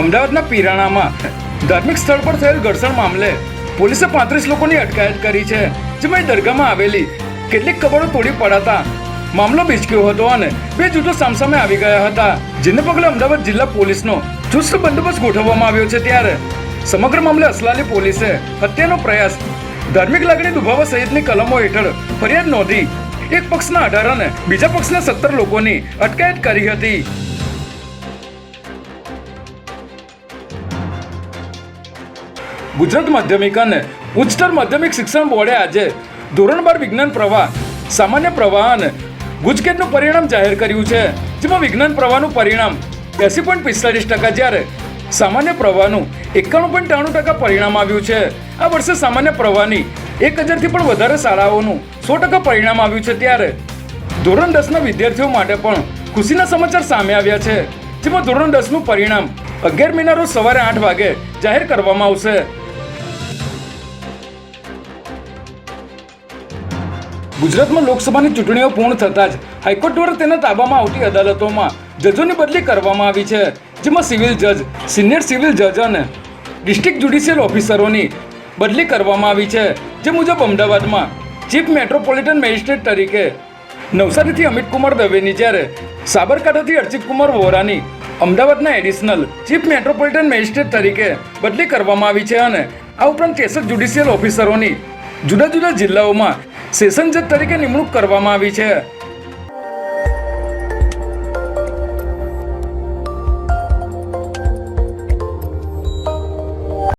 અમદાવાદના પીરાણામાં ધાર્મિક સ્થળ પર થયેલ ઘર્ષણ મામલે પોલીસે પાંત્રીસ લોકોની અટકાયત કરી છે, જેમાં દરગાહમાં આવેલી કેટલીક કબરો તોડી પડાતા મામલો બીચક્યો હતો અને બે જૂથો સામસામે આવી ગયા હતા, જેને પગલે અમદાવાદ જિલ્લા પોલીસનો ચુસ્ત બંદોબસ્ત ગોઠવવામાં આવ્યો છે. ત્યારે સમગ્ર મામલે અસલાલી પોલીસે હત્યાનો પ્રયાસ ધાર્મિક લાગણી દુભાવા સહિતની કલમો હેઠળ ફરિયાદ નોંધી એક પક્ષના અઢાર અને બીજા પક્ષના સત્તર લોકોની અટકાયત કરી હતી. ગુજરાત માધ્યમિક અને ઉચ્ચતર માધ્યમિક શિક્ષણ બોર્ડે આજે ધોરણ બાર વિજ્ઞાન પ્રવાહ, સામાન્ય પ્રવાહ અને ગુજકેટનું પરિણામ જાહેર કર્યું છે. જેમાં વિજ્ઞાન પ્રવાહનું પરિણામ એસી પોઈન્ટ પિસ્તાલીસ ટકા જ્યારે સામાન્ય પ્રવાહનું એકાણું પોઈન્ટ ત્રાણું ટકા પરિણામ આવ્યું છે. આ વર્ષે સામાન્ય પ્રવાહની એક હજારથી પણ વધારે શાળાઓનું સો ટકા પરિણામ આવ્યું છે ત્યારે ધોરણ દસના વિદ્યાર્થીઓ માટે પણ ખુશીના સમાચાર સામે આવ્યા છે. જેમાં ધોરણ દસનું પરિણામ અગિયાર મહિના રોજ સવારે આઠ વાગે જાહેર કરવામાં આવશે. ગુજરાતમાં લોકસભાની ચૂંટણીઓ પૂર્ણ થતાં જ હાઈકોર્ટ દ્વારા તેના તાબામાં આવતી અદાલતોમાં જજોની બદલી કરવામાં આવી છે, જેમાં સિવિલ જજ, સિનિયર સિવિલ જજ અને ડિસ્ટ્રિક્ટ જ્યુડિશિયલ ઓફિસરોની બદલી કરવામાં આવી છે, જે મુજબ અમદાવાદમાં ચીફ મેટ્રોપોલિટન મેજિસ્ટ્રેટ તરીકે નવસારીથી અમિત કુમાર દવેની જ્યારે સાબરકાંઠાથી અર્ચિત કુમાર વોરાની અમદાવાદના એડિશનલ ચીફ મેટ્રોપોલિટન મેજિસ્ટ્રેટ તરીકે બદલી કરવામાં આવી છે અને આ ઉપરાંત ત્રેસઠ જ્યુડિશિયલ ઓફિસરોની જુદા જુદા જિલ્લાઓમાં સેશન જજ તરીકે નિમણૂક કરવામાં આવી છે.